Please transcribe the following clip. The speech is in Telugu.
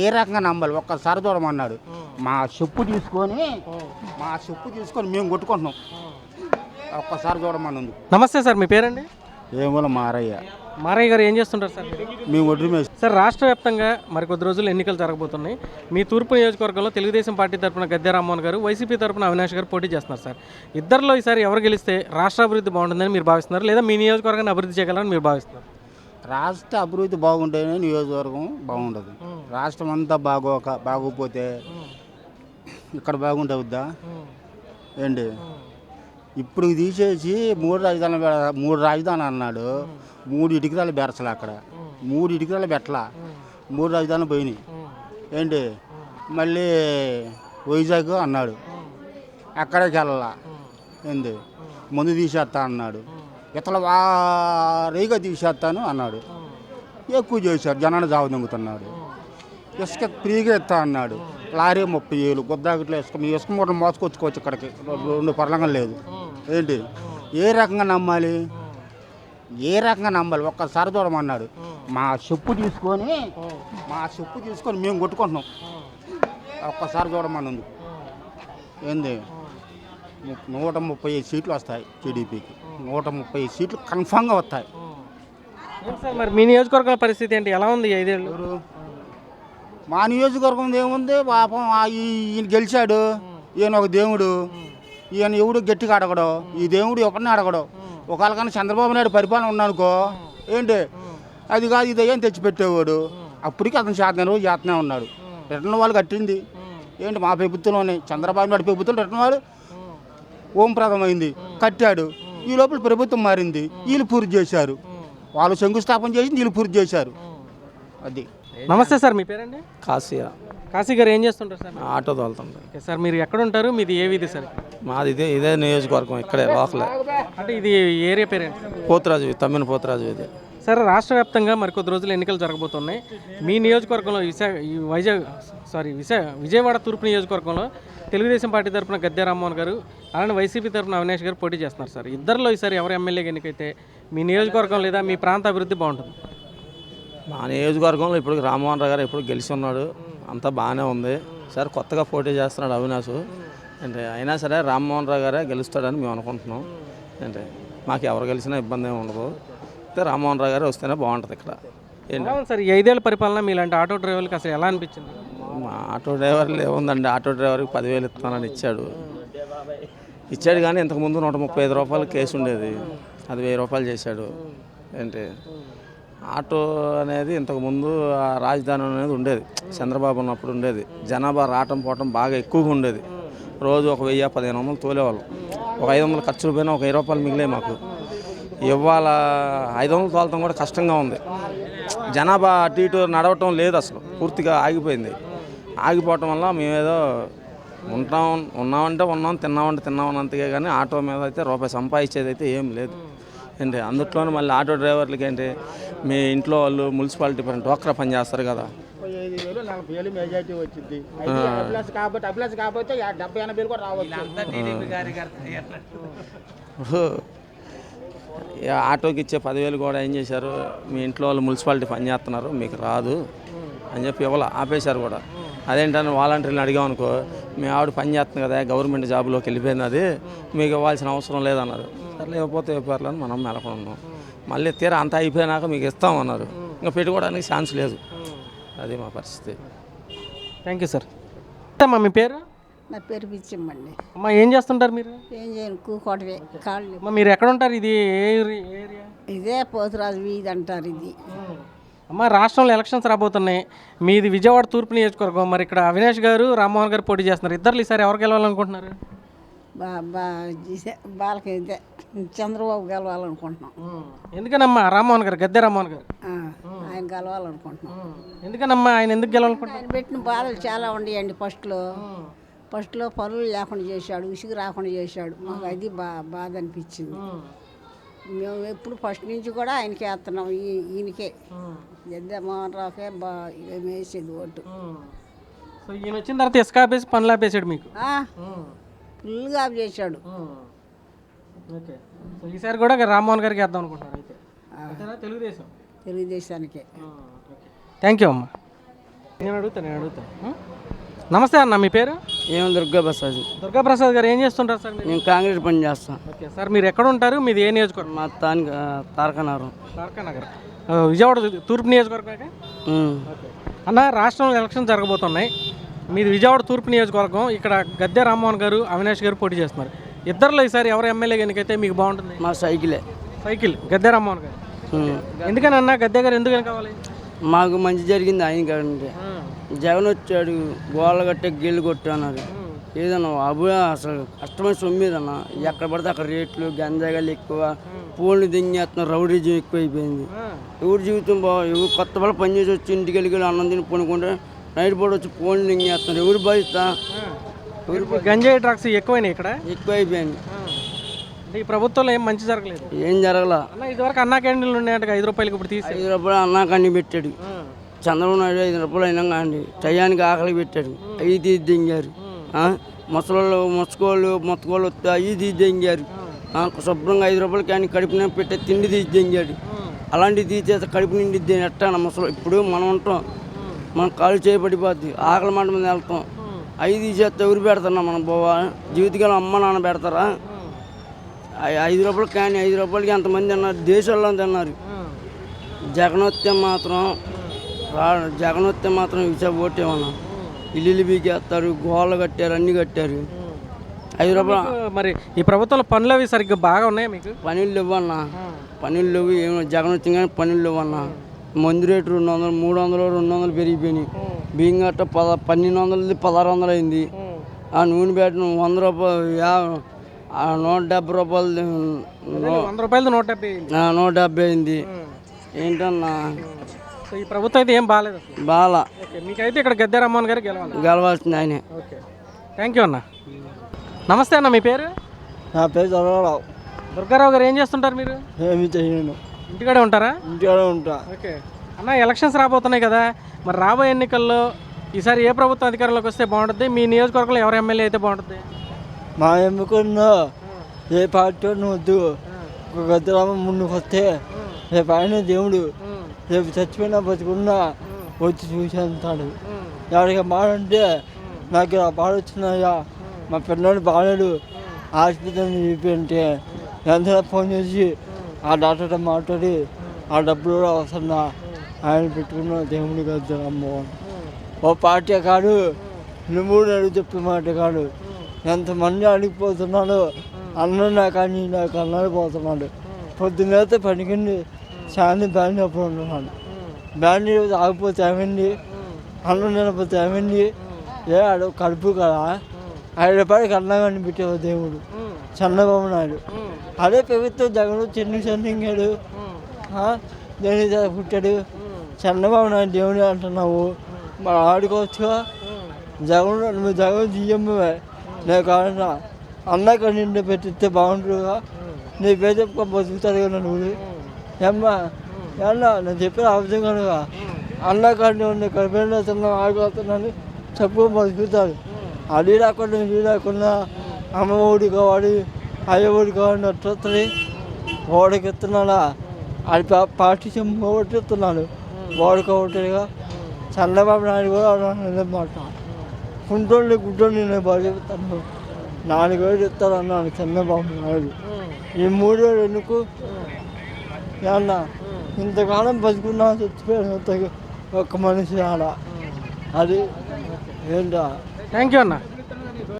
ఏ రకంగా నమ్మాలి. ఒక్కసారి చూడమన్నాడు. మా చెప్పు తీసుకొని మా చెప్పు తీసుకొని మేము కొట్టుకుంటున్నాం. ఒక్కసారి చూడమన్నది నమస్తే సార్ మీ పేరండి? ఏమో మారయ్య? మారయ్య గారు ఏం చేస్తుంటారు సార్? మీరు? మేము ఒడ్డు మీద సార్ రాష్ట్ర వ్యాప్తంగా మరికొద్ది రోజులు ఎన్నికలు జరగబోతున్నాయి. మీ తూర్పు నియోజకవర్గంలో తెలుగుదేశం పార్టీ తరపున గద్దె రామ్మోహన్ గారు వైసీపీ తరపున అవినాష్ గారు పోటీ చేస్తున్నారు సార్. ఇద్దరిలో ఈసారి ఎవరు గెలిస్తే రాష్ట్ర అభివృద్ధి బాగుంటుందని మీరు భావిస్తున్నారు? లేదా మీ నియోజకవర్గాన్ని అభివృద్ధి చేయగలరని మీరు భావిస్తున్నారు? రాష్ట్ర అభివృద్ధి బాగుంటేనే నియోజకవర్గం బాగుండదు. రాష్ట్రం అంతా బాగోక బాగోపోతే ఇక్కడ బాగుంటే అవుద్దా? ఏంటి? ఇప్పుడు తీసేసి మూడు రాజధానులు మూడు రాజధానులు అన్నాడు. మూడు ఇటుకరాలు బెరసలు అక్కడ. మూడు ఇటుకరాలు పెట్టలా మూడు రాజధానులు పోయినాయి. ఏంటి? మళ్ళీ వైజాగ్ అన్నాడు. అక్కడికి వెళ్ళాల? ఏంది? ముందు తీసేస్తా అన్నాడు. ఇతల వారీగా తీసేస్తాను అన్నాడు. ఎక్కువ చేశాడు. జనాన్ని జావ దొంగతున్నాడు. ఇసుక ఫ్రీగా ఇస్తా అన్నాడు. లారీ ముప్పై ఏళ్ళు గుద్దాగిట్లో ఇసుక మీ ఇసుక మూటలు మోసుకొచ్చుకోవచ్చు ఇక్కడికి. రెండు పర్లంగా లేదు. ఏంటి? ఏ రకంగా నమ్మాలి? ఏ రకంగా నమ్మాలి? ఒక్కసారి చూడమన్నాడు. మా చెప్పు తీసుకొని మా చెప్పు తీసుకొని మేము కొట్టుకుంటున్నాం. ఒక్కసారి చూడమన్నది ఏంది? ము- నూట ముప్పై ఐదు సీట్లు వస్తాయి టీడీపీకి. నూట ముప్పై ఐదు సీట్లు కన్ఫామ్గా వస్తాయి. సార్ మరి మీ నియోజకవర్గం పరిస్థితి ఏంటి? ఎలా ఉంది ఐదేళ్ళు? మా నియోజకవర్గం ఏముంది? పాపం ఆ ఈ- ఈయన గెలిచాడు. ఈయన ఒక దేవుడు. ఈయన ఎవడు గట్టిగా అడగడు. ఈ దేవుడు ఒకరిని అడగడు. ఒకవేళ కానీ చంద్రబాబు నాయుడు పరిపాలన ఉన్నానుకో ఏంటి? అది కాదు ఇది ఏం తెచ్చిపెట్టేవాడు. అప్పటికి అతను చేతనే రోజు చేతనే ఉన్నాడు. రిటర్న్ వాళ్ళు కట్టింది. ఏంటి మా ప్రభుత్వంలోనే? చంద్రబాబు నాయుడు ప్రభుత్వం రిటర్న్ వాడు ఓంప్రదమైంది. కట్టాడు. ఈ లోపల ప్రభుత్వం మారింది. వీళ్ళు పూర్తి చేశారు. వాళ్ళు శంకుస్థాపన చేసి వీళ్ళు పూర్తి చేశారు. అది. నమస్తే సార్ మీ పేరండి? కాసియా కాశీ గారు ఏం చేస్తుంటారు సార్? ఆటో తోలుతుంటాయి ఓకే సార్ మీరు ఎక్కడ ఉంటారు? మీది ఏ వీధి సార్? మాది ఇదే ఇదే నియోజకవర్గం ఇక్కడే లోకలే. అంటే ఇది ఏరియా పేరేంటి సార్? పోతురాజు తమ్మిన పోతురాజు ఇది. సార్ రాష్ట్ర వ్యాప్తంగా మరికొద్ది రోజులు ఎన్నికలు జరగబోతున్నాయి. మీ నియోజకవర్గంలో విశాఖ ఈ వైజాగ్ సారీ విశా విజయవాడ తూర్పు నియోజకవర్గంలో తెలుగుదేశం పార్టీ తరపున గద్దె రామ్మోహన్ గారు అలానే వైసీపీ తరపున అవినాష్ గారు పోటీ చేస్తున్నారు సార్. ఇద్దరిలో ఈసారి ఎవరు ఎమ్మెల్యేగా ఎన్నికైతే మీ నియోజకవర్గం లేదా మీ ప్రాంత అభివృద్ధి బాగుంటుంది? మా నియోజకవర్గంలో ఇప్పుడు రామ్మోహన్ రావు గారు ఇప్పుడు గెలిచి ఉన్నాడు. అంతా బాగానే ఉంది. సార్ కొత్తగా పోటీ చేస్తున్నాడు అవినాష్. అంటే అయినా సరే రామ్మోహన్ రావు గారే గెలుస్తాడని మేము అనుకుంటున్నాం. అంటే మాకు ఎవరు గెలిచినా ఇబ్బంది ఏమి ఉండదు. అయితే రామ్మోహన్ రావు గారు వస్తేనే బాగుంటుంది ఇక్కడ. ఏంటి? సార్ ఈ ఐదేళ్ళ పరిపాలన మీలాంటి ఆటో డ్రైవర్లకు అసలు ఎలా అనిపించింది? మా ఆటో డ్రైవర్లు ఏముందండి ఆటో డ్రైవర్కి పదివేలు ఇస్తానని ఇచ్చాడు. ఇచ్చాడు కానీ ఇంతకుముందు నూట ముప్పై ఐదు రూపాయలు కేసు ఉండేది. అది వెయ్యి రూపాయలు చేశాడు. ఏంటి? ఆటో అనేది ఇంతకుముందు ఆ రాజధాని అనేది ఉండేది. చంద్రబాబు ఉన్నప్పుడు ఉండేది. జనాభా రావటం పోవటం బాగా ఎక్కువగా ఉండేది. రోజు ఒక వెయ్యి పదిహేను వందలు తోలేవాళ్ళం. ఒక ఐదు వందలు ఖర్చులు పోయినా ఒక వెయ్యి రూపాయలు మిగిలే మాకు. ఇవాళ ఐదు వందలు తోలటం కూడా కష్టంగా ఉంది. జనాభా అటు ఇటు నడవటం లేదు అసలు. పూర్తిగా ఆగిపోయింది. ఆగిపోవటం వల్ల మేమేదో ఉంటాం ఉన్నామంటే ఉన్నాం తిన్నామంటే తిన్నాం అంతకే కానీ ఆటో మీద అయితే రూపాయి సంపాదించేది అయితే ఏం లేదు. ఏంటి? అందుట్లోనే మళ్ళీ ఆటో డ్రైవర్లకి ఏంటి? మీ ఇంట్లో వాళ్ళు మున్సిపాలిటీ పని డోక్రా పని చేస్తారు కదా. మెజార్టీ వచ్చింది. కాబట్టి అభిలాష్ కాకపోతే యా- డెబ్బై ఎనభై కూడా రావచ్చు. ఆటోకి ఇచ్చే పదివేలు కూడా ఏం చేశారు? మీ ఇంట్లో వాళ్ళు మున్సిపాలిటీ పని చేస్తున్నారు మీకు రాదు అని చెప్పి ఇవ్వాల ఆపేశారు కూడా. అదేంటని వాలంటీర్ని అడిగామనుకో మీ ఆవిడ పని చేస్తుంది కదా గవర్నమెంట్ జాబ్లోకి వెళ్ళిపోయింది అది మీకు ఇవ్వాల్సిన అవసరం లేదన్నారు. సరే ఇవ్వకపోతే ఇవ్వాలని మనం మెలకొన్నాం మళ్ళీ తీరా అంతా అయిపోయినాక మీకు ఇస్తామన్నారు ఇంకా పెట్టుకోవడానికి ఛాన్స్ లేదు. అది మా పరిస్థితి. Thank you sir. అమ్మా మీ పేరు? నా పేరు పిచ్చిమ్మండి అమ్మా ఏం చేస్తుంటారు మీరు? ఏం చేయను కూకోటవే కాళ్ళు అమ్మా మీరు ఎక్కడ ఉంటారు ఇది ఏ ఏరి- ఏ ఏరియా? ఇదే పోతురాజు వీధి అంటారు ఇది. అమ్మ రాష్ట్రంలో ఎలక్షన్స్ రాబోతున్నాయి. మీది విజయవాడ తూర్పు నియోజకవర్గం. మరి ఇక్కడ అవినాష్ గారు రామ్మోహన్ గారు పోటీ చేస్తున్నారు. ఇద్దరు ఈసారి ఎవరు గెలవాలనుకుంటున్నారు? బా బా ఇదే బాలకి ఇదే చంద్రబాబు గెలవాలనుకుంటున్నాం. ఎందుకనమ్మా రామ్మోహన్ గారు గద్దె రామ్మోహన్ గారు? ఆ, ఆయన గెలవాలనుకుంటున్నాం. ఎందుకనమ్మా ఆయన ఎందుకు గెలవాలనుకుంటున్నారు? ఆయన పెట్టిన బాధలు చాలా ఉండేయండి ఫస్ట్లో. ఫస్ట్లో పనులు లేకుండా చేశాడు ఉసుగు రాకుండా చేశాడు. మాకు అది బా బాధ అనిపించింది. మేము ఎప్పుడు ఫస్ట్ నుంచి కూడా ఆయనకి వేస్తున్నాం ఈ ఈయనకే. గద్దె మోహన్ రావుకే బా వేసేది ఓటు సో ఈయన వచ్చిన తర్వాత ఇసుక ఆపేసి పనులు ఆపేసాడు మీకు? ఫుల్గా చేశాడు. ఓకే. సో ఈసారి కూడా రామ్మోహన్ గారికి వేద్దాం అనుకుంటున్నారు అయితే? తెలుగుదేశం. తెలుగుదేశానికే. థ్యాంక్ యూ అమ్మా. నేను అడుగుతా నేను అడుగుతా ఉం? నమస్తే అన్న మీ పేరు? ఏమో దుర్గా ప్రసాద్ దుర్గాప్రసాద్ గారు ఏం చేస్తుంటారు సార్ మీరు? నేను కాంగ్రెస్ పని చేస్తాను ఓకే సార్ మీరు ఎక్కడ ఉంటారు మీది ఏ నియోజకవర్గం? మా తానికి తారకనగరం. ద్వారకా నగర్ ఆ, విజయవాడ తూర్పు నియోజకవర్గం. అన్న రాష్ట్రంలో ఎలక్షన్ జరగబోతున్నాయి. మీది విజయవాడ తూర్పు నియోజకవర్గం ఇక్కడ గద్దె రామ్మోహన్ గారు అవినాష్ గారు పోటీ చేస్తున్నారు. ఇద్దరిలో ఈసారి ఎవరు ఎమ్మెల్యే ఎన్నికైతే మీకు బాగుంటుంది? మా సైకిలే. సైకిల్ గద్దె రామ్మోహన్ గారు. ఉమ్. ఎందుకని అన్న గద్దె గారు ఎందుకని కావాలి మాకు మంచి జరిగింది ఆయన కంటే జగన్ వచ్చాడు గోళ్ళ కట్టే గిల్లు కొట్టు అన్నారు. ఏదన్నా అబ్బు అసలు కష్టమైన సొమ్మిదన్న ఎక్కడ పడితే అక్కడ రేట్లు గంజాగాలు ఎక్కువ పూలు దింగేస్తున్నారు రౌడీజం ఎక్కువ అయిపోయింది ఎవరి జీవితం బా ఎవరు కొత్త వాళ్ళు పని చేసి వచ్చి ఇంటికి వెళ్ళి అన్నం తిని పనుకుంటే నైట్ పూట వచ్చి ఫోన్లు దింగేస్తున్నారు ఎవరు బాధిస్తా గంజాయి డ్రగ్స్ ఎక్కువైనాయి ఇక్కడ? ఎక్కువ అయిపోయింది ఈ ప్రభుత్వంలో ఏం మంచి జరగలేదు. ఏం జరగలా. అన్న ఇదివరకు అన్నా క్యాంటీన్లు ఉన్నాయంట ఐదు రూపాయలకి ఇప్పుడు తీసి. ఐదు రూపాయలు అన్నా కన్ని పెట్టాడు. చంద్రబాబు నాయుడు ఐదు రూపాయలు అయినా కానీ టయానికి ఆకలి పెట్టాడు. అవి తీసి దింగారు? ముసలోళ్ళు ముసుకోళ్ళు మొత్తకోళ్ళు వస్తే అవి తీసి దింగారు. శుభ్రంగా ఐదు రూపాయలు కానీ కడుపు నిండా పెట్టే తిండి తీసి దింగాడు. అలాంటివి తీసేస్తే కడుపు నిండి ఎట్టాన ముసలు ఇప్పుడు మనం ఉంటాం. మనం కాలు చేయబడిపోద్ది ఆకలి మంట మీద వెళ్తాం. అవి తీసేస్తే ఎవరు పెడతారా మనం? పోవా జీవితకాలం అమ్మ నాన్న పెడతారా? ఐదు రూపాయలు కానీ ఐదు రూపాయలకి ఎంతమంది అన్నారు దేశాల్లో తిన్నారు. జగన్ వస్తే మాత్రం జగన్ వస్తే మాత్రం విషయం ఓటేమన్నా ఇల్లు బీకేస్తారు గోళ్ళు కట్టారు అన్నీ కట్టారు. ఐదు రూపాయలు మరి ఈ ప్రభుత్వంలో పనులు అవి సరిగ్గా బాగా ఉన్నాయా మీకు? పనులు ఇవ్వన్నా పనులు లేవు ఏమో జగన్ వచ్చింది కానీ పనులు ఇవ్వన్నా మందు రేటు రెండు వందలు మూడు వందలు రెండు వందలు పెరిగిపోయినాయి. బియ్యం గట్ట పద పన్నెండు వందలది పదహారు వందలు అయింది ఆ నూనె బ్యాట్ వంద రూపాయలు నూట డెబ్బై రూపాయలు వంద రూపాయలు నూట డెబ్బై నూట డెబ్బై అయింది. ఏంటన్నా? సో ఈ ప్రభుత్వం అయితే ఏం బాగాలేదు ఓకే మీకైతే ఇక్కడ గద్దె రామ్మోహన్ గారు గెలవాలి. గెలవాల్సింది ఆయనే. ఓకే. థ్యాంక్ యూ అన్న. నమస్తే అన్న మీ పేరు? నా పేరు చదవరావు దుర్గారావు గారు ఏం చేస్తుంటారు మీరు? ఏమి చేయను. ఇంటికాడే ఉంటారా? ఇంటికాడే ఉంటా. ఓకే. అన్న ఎలక్షన్స్ రాబోతున్నాయి కదా మరి రాబోయే ఎన్నికల్లో ఈసారి ఏ ప్రభుత్వం అధికారంలోకి వస్తే బాగుంటుంది? మీ నియోజకవర్గంలో ఎవరు ఎమ్మెల్యే అయితే బాగుంటుంది? మా ఎమ్ముకున్న ఏ పార్టీ వద్దు ఒక గద్దరామ ముందుకు వస్తే రేపు ఆయన దేవుడు రేపు చచ్చిపోయినా బతుకున్నా వచ్చి చూసి అంటాడు ఎవరికి బాడంటే నాకు ఇలా బాధ వచ్చినాయా మా పిల్లడు బాగాలేడు ఆసుపత్రిని చూపింటే వెంటనే ఫోన్ చేసి ఆ. డాక్టర్తో మాట్లాడి ఆ. డబ్బులు కూడా వస్తున్నా ఆయన పెట్టుకున్న దేవుడి గద్దరమ్మ ఓ పార్టీ కాడు నువ్వు అడుగు చెప్పే మాట కాడు ఎంతమంది అడిగిపోతున్నాడు అన్న నాకు అని నాకు అన్నాడు పోతున్నాడు. పొద్దున్నైతే పనికింది సాయంత్రం బ్యాండ్ అప్పుడు ఉంటున్నాడు బ్యాండ్ ఆగిపోతే ఏమైంది? అన్నం తినకపోతే ఏమైంది? ఏ ఆడు కడుపు కదా? ఐదు రూపాయలకి అన్నం కానీ పెట్టేవా దేవుడు చంద్రబాబు నాయుడు. అదే ప్రభుత్వం జగన్ చెన్ను చెన్నింగాడు దేని పుట్టాడు? చంద్రబాబు నాయుడు దేవుడు అంటున్నావు. మనం ఆడుకోవచ్చుగా జగన్ జగన్ సీఎంవే నేను కాదన్నా. అన్నక నిండు పెట్టిస్తే బాగుంటుందిగా. నీ పేరు చెప్పుకొని బతుకుతాడు కదా నువ్వు. ఏమ్మా? ఏమన్నా నేను చెప్పిన అవసరం కనుక అన్నకాడిని నేను కడిపోయిన ఆడుకోతున్నాను చెప్పుకొని బతుకుతాడు అది రాకుండా ఇది రాకుండా అమ్మ ఒడి కావాలి అయ్య ఒడి కావాలి అట్లా వస్తుంది అది పా- పార్టీ చెంపు ఒకటి ఇస్తున్నాడు వాడికి ఒకటిగా చంద్రబాబు నాయుడు కూడా మాట కుంటోళ్ళు గుంటోళ్ళు నేను బాగా చెప్తాను. నాలుగు వేలు ఇస్తాను అన్నాను చంద్రబాబు నాయుడు. ఈ మూడు వేలు ఎందుకు? అన్న ఇంతకాలం బతుకున్నా చచ్చిపోయాను ఒక్క మనిషి ఆడ. అది ఏంటా థ్యాంక్ యూ అన్న.